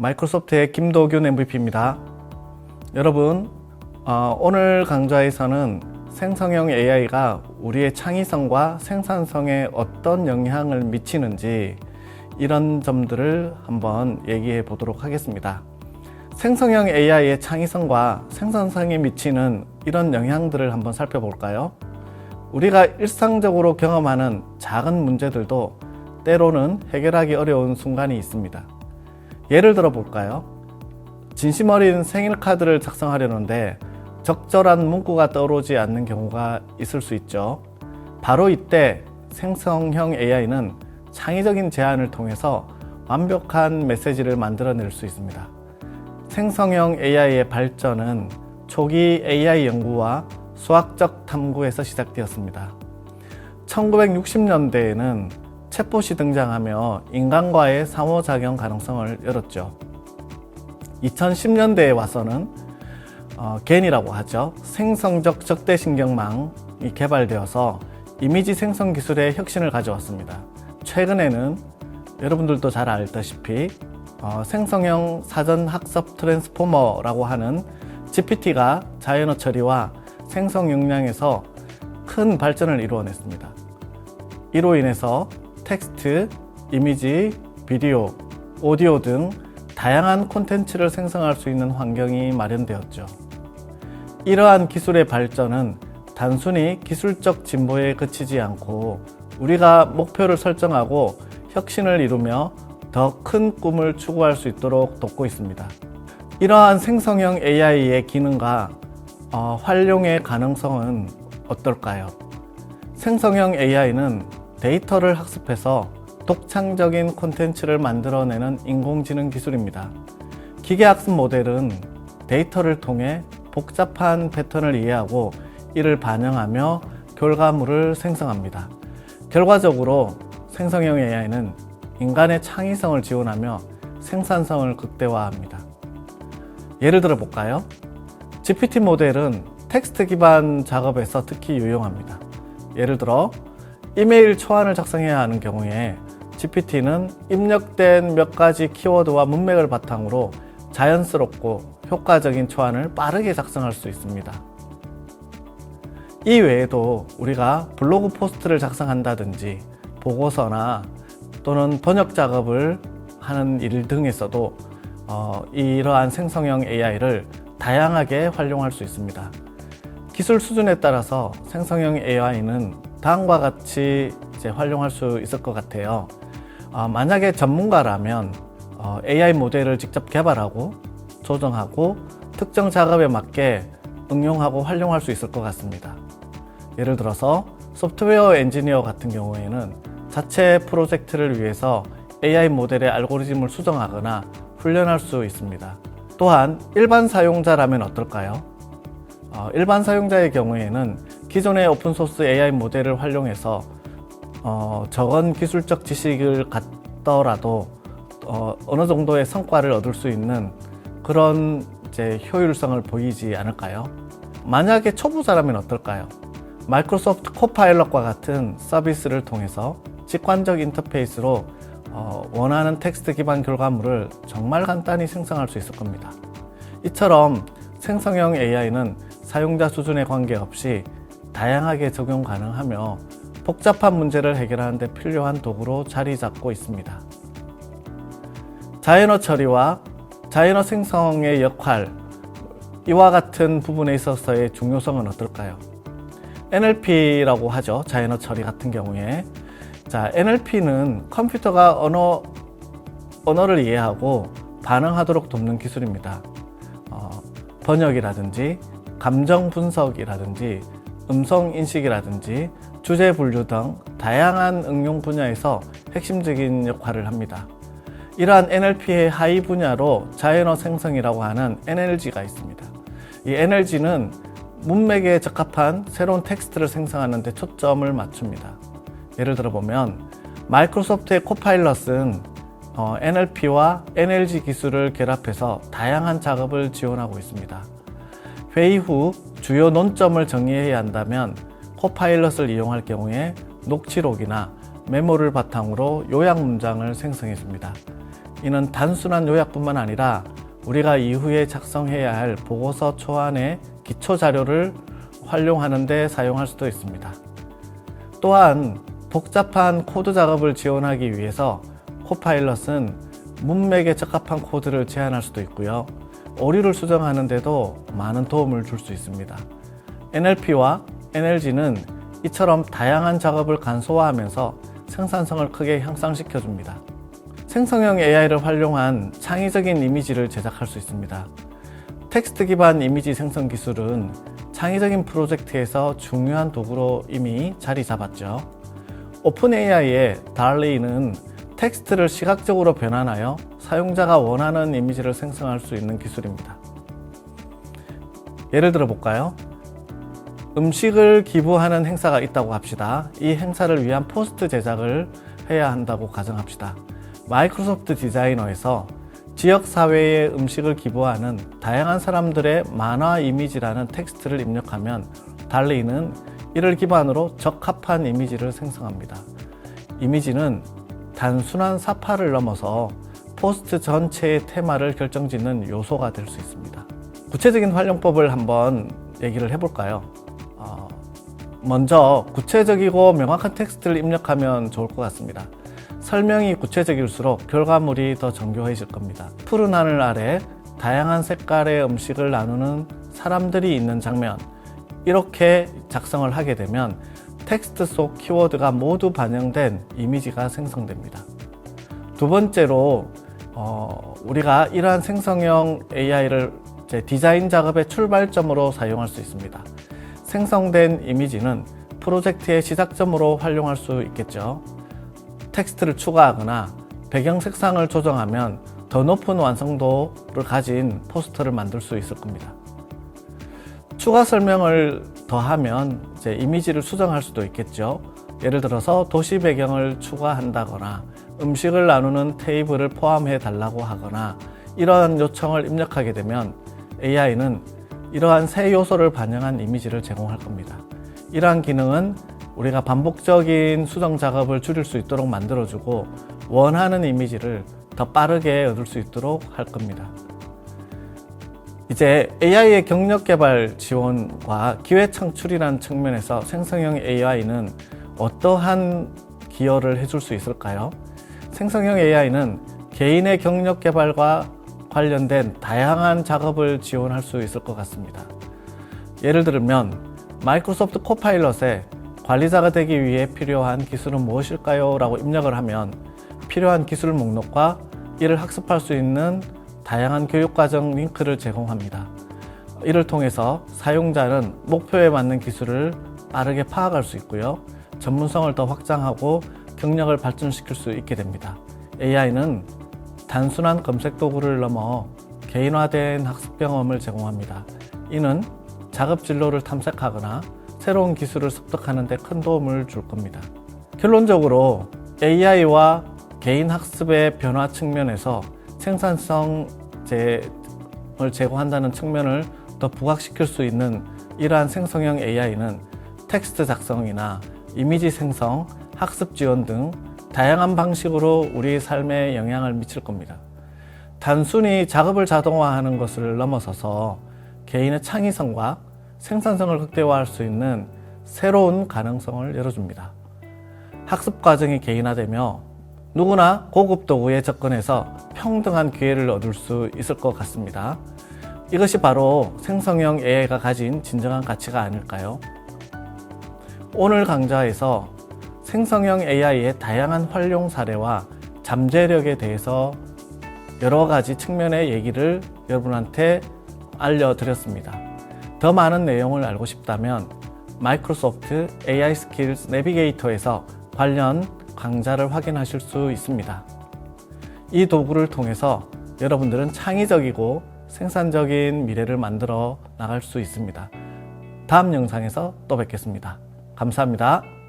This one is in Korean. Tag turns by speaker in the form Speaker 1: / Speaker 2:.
Speaker 1: 마이크로소프트의 김도균 MVP입니다. 여러분, 어, 오늘 강좌에서는 생성형 AI가 우리의 창의성과 생산성에 어떤 영향을 미치는지 이런 점들을 한번 얘기해 보도록 하겠습니다. 생성형 AI의 창의성과 생산성에 미치는 이런 영향들을 한번 살펴볼까요? 우리가 일상적으로 경험하는 작은 문제들도 때로는 해결하기 어려운 순간이 있습니다. 예를 들어 볼까요? 진심 어린 생일 카드를 작성하려는데 적절한 문구가 떠오르지 않는 경우가 있을 수 있죠. 바로 이때 생성형 AI는 창의적인 제안을 통해서 완벽한 메시지를 만들어낼 수 있습니다. 생성형 AI의 발전은 초기 AI 연구와 수학적 탐구에서 시작되었습니다. 1960년대에는 챗봇이 등장하며 인간과의 상호작용 가능성을 열었죠. 2010년대에 와서는 어, 겐이라고 하죠. 생성적 적대신경망이 개발되어서 이미지 생성 기술의 혁신을 가져왔습니다. 최근에는 여러분들도 잘 알다시피 어, 생성형 사전 학습 트랜스포머라고 하는 GPT가 자연어 처리와 생성 역량에서 큰 발전을 이루어냈습니다. 이로 인해서 텍스트, 이미지, 비디오, 오디오 등 다양한 콘텐츠를 생성할 수 있는 환경이 마련되었죠. 이러한 기술의 발전은 단순히 기술적 진보에 그치지 않고 우리가 목표를 설정하고 혁신을 이루며 더 큰 꿈을 추구할 수 있도록 돕고 있습니다. 이러한 생성형 AI의 기능과 어, 활용의 가능성은 어떨까요? 생성형 AI는 데이터를 학습해서 독창적인 콘텐츠를 만들어내는 인공지능 기술입니다. 기계학습 모델은 데이터를 통해 복잡한 패턴을 이해하고 이를 반영하며 결과물을 생성합니다. 결과적으로 생성형 AI는 인간의 창의성을 지원하며 생산성을 극대화합니다. 예를 들어 볼까요? GPT 모델은 텍스트 기반 작업에서 특히 유용합니다. 예를 들어 이메일 초안을 작성해야 하는 경우에 GPT는 입력된 몇 가지 키워드와 문맥을 바탕으로 자연스럽고 효과적인 초안을 빠르게 작성할 수 있습니다. 이 외에도 우리가 블로그 포스트를 작성한다든지 보고서나 또는 번역 작업을 하는 일 등에서도 어, 이러한 생성형 AI를 다양하게 활용할 수 있습니다. 기술 수준에 따라서 생성형 AI는 다음과 같이 이제 활용할 수 있을 것 같아요. 어, 만약에 전문가라면 어, AI 모델을 직접 개발하고 조정하고 특정 작업에 맞게 응용하고 활용할 수 있을 것 같습니다. 예를 들어서 소프트웨어 엔지니어 같은 경우에는 자체 프로젝트를 위해서 AI 모델의 알고리즘을 수정하거나 훈련할 수 있습니다. 또한 일반 사용자라면 어떨까요? 어, 일반 사용자의 경우에는 기존의 오픈소스 AI 모델을 활용해서 어, 적은 기술적 지식을 갖더라도 어, 어느 정도의 성과를 얻을 수 있는 그런 이제 효율성을 보이지 않을까요? 만약에 초보자라면 어떨까요? 마이크로소프트 코파일럿과 같은 서비스를 통해서 직관적 인터페이스로 어, 원하는 텍스트 기반 결과물을 정말 간단히 생성할 수 있을 겁니다. 이처럼 생성형 AI는 사용자 수준에 관계없이 다양하게 적용 가능하며 복잡한 문제를 해결하는 데 필요한 도구로 자리 잡고 있습니다. 자연어 처리와 자연어 생성의 역할, 이와 같은 부분에 있어서의 중요성은 어떨까요? NLP라고 하죠. 자연어 처리 같은 경우에. 자, NLP는 컴퓨터가 언어, 언어를 이해하고 반응하도록 돕는 기술입니다. 어, 번역이라든지, 감정 분석이라든지, 음성 인식이라든지, 주제 분류 등 다양한 응용 분야에서 핵심적인 역할을 합니다. 이러한 NLP의 하위 분야로 자연어 생성이라고 하는 NLG가 있습니다. 이 NLG는 문맥에 적합한 새로운 텍스트를 생성하는 데 초점을 맞춥니다. 예를 들어 보면 마이크로소프트의 코파일럿은 어, NLP와 NLG 기술을 결합해서 다양한 작업을 지원하고 있습니다. 회의 후 주요 논점을 정리해야 한다면 코파일럿을 이용할 경우에 녹취록이나 메모를 바탕으로 요약 문장을 생성했습니다. 이는 단순한 요약뿐만 아니라 우리가 이후에 작성해야 할 보고서 초안의 기초 자료를 활용하는 데 사용할 수도 있습니다. 또한 복잡한 코드 작업을 지원하기 위해서 코파일럿은 문맥에 적합한 코드를 제안할 수도 있고요. 오류를 수정하는 데도 많은 도움을 줄 수 있습니다. NLP와 NLG는 이처럼 다양한 작업을 간소화하면서 생산성을 크게 향상시켜 줍니다. 생성형 AI를 활용한 창의적인 이미지를 제작할 수 있습니다. 텍스트 기반 이미지 생성 기술은 창의적인 프로젝트에서 중요한 도구로 이미 자리 잡았죠. 오픈 AI의 달리는 텍스트를 시각적으로 변환하여 사용자가 원하는 이미지를 생성할 수 있는 기술입니다. 예를 들어 볼까요? 음식을 기부하는 행사가 있다고 합시다. 이 행사를 위한 포스트 제작을 해야 한다고 가정합시다. 마이크로소프트 디자이너에서 지역 사회에 음식을 기부하는 다양한 사람들의 만화 이미지라는 텍스트를 입력하면 달리는 이를 기반으로 적합한 이미지를 생성합니다. 이미지는 단순한 사파를 넘어서 포스트 전체의 테마를 결정짓는 요소가 될 수 있습니다. 구체적인 활용법을 한번 얘기를 해볼까요? 어, 먼저 구체적이고 명확한 텍스트를 입력하면 좋을 것 같습니다. 설명이 구체적일수록 결과물이 더 정교해질 겁니다. 푸른 하늘 아래 다양한 색깔의 음식을 나누는 사람들이 있는 장면, 이렇게 작성을 하게 되면 텍스트 속 키워드가 모두 반영된 이미지가 생성됩니다. 두 번째로 어, 우리가 이러한 생성형 AI를 디자인 작업의 출발점으로 사용할 수 있습니다. 생성된 이미지는 프로젝트의 시작점으로 활용할 수 있겠죠. 텍스트를 추가하거나 배경 색상을 조정하면 더 높은 완성도를 가진 포스터를 만들 수 있을 겁니다. 추가 설명을 더하면 이제 이미지를 수정할 수도 있겠죠. 예를 들어서 도시 배경을 추가한다거나 음식을 나누는 테이블을 포함해 달라고 하거나 이러한 요청을 입력하게 되면 AI는 이러한 새 요소를 반영한 이미지를 제공할 겁니다. 이러한 기능은 우리가 반복적인 수정 작업을 줄일 수 있도록 만들어주고 원하는 이미지를 더 빠르게 얻을 수 있도록 할 겁니다. 이제 AI의 경력 개발 지원과 기회 창출이라는 측면에서 생성형 AI는 어떠한 기여를 해줄 수 있을까요? 생성형 AI는 개인의 경력 개발과 관련된 다양한 작업을 지원할 수 있을 것 같습니다. 예를 들면 마이크로소프트 코파일럿에 관리자가 되기 위해 필요한 기술은 무엇일까요? 라고 입력을 하면 필요한 기술 목록과 이를 학습할 수 있는 다양한 교육과정 링크를 제공합니다. 이를 통해서 사용자는 목표에 맞는 기술을 빠르게 파악할 수 있고요. 전문성을 더 확장하고 경력을 발전시킬 수 있게 됩니다. AI는 단순한 검색 도구를 넘어 개인화된 학습 경험을 제공합니다. 이는 작업 진로를 탐색하거나 새로운 기술을 습득하는 데 큰 도움을 줄 겁니다. 결론적으로 AI와 개인 학습의 변화 측면에서 생산성 을 제공한다는 측면을 더 부각시킬 수 있는 이러한 생성형 AI는 텍스트 작성이나 이미지 생성, 학습 지원 등 다양한 방식으로 우리 삶에 영향을 미칠 겁니다. 단순히 작업을 자동화하는 것을 넘어서서 개인의 창의성과 생산성을 극대화할 수 있는 새로운 가능성을 열어줍니다. 학습 과정이 개인화되며 누구나 고급 도구에 접근해서 평등한 기회를 얻을 수 있을 것 같습니다. 이것이 바로 생성형 AI가 가진 진정한 가치가 아닐까요? 오늘 강좌에서 생성형 AI의 다양한 활용 사례와 잠재력에 대해서 여러 가지 측면의 얘기를 여러분한테 알려드렸습니다. 더 많은 내용을 알고 싶다면 마이크로소프트 AI 스킬스 내비게이터에서 관련 강좌를 확인하실 수 있습니다. 이 도구를 통해서 여러분들은 창의적이고 생산적인 미래를 만들어 나갈 수 있습니다. 다음 영상에서 또 뵙겠습니다. 감사합니다.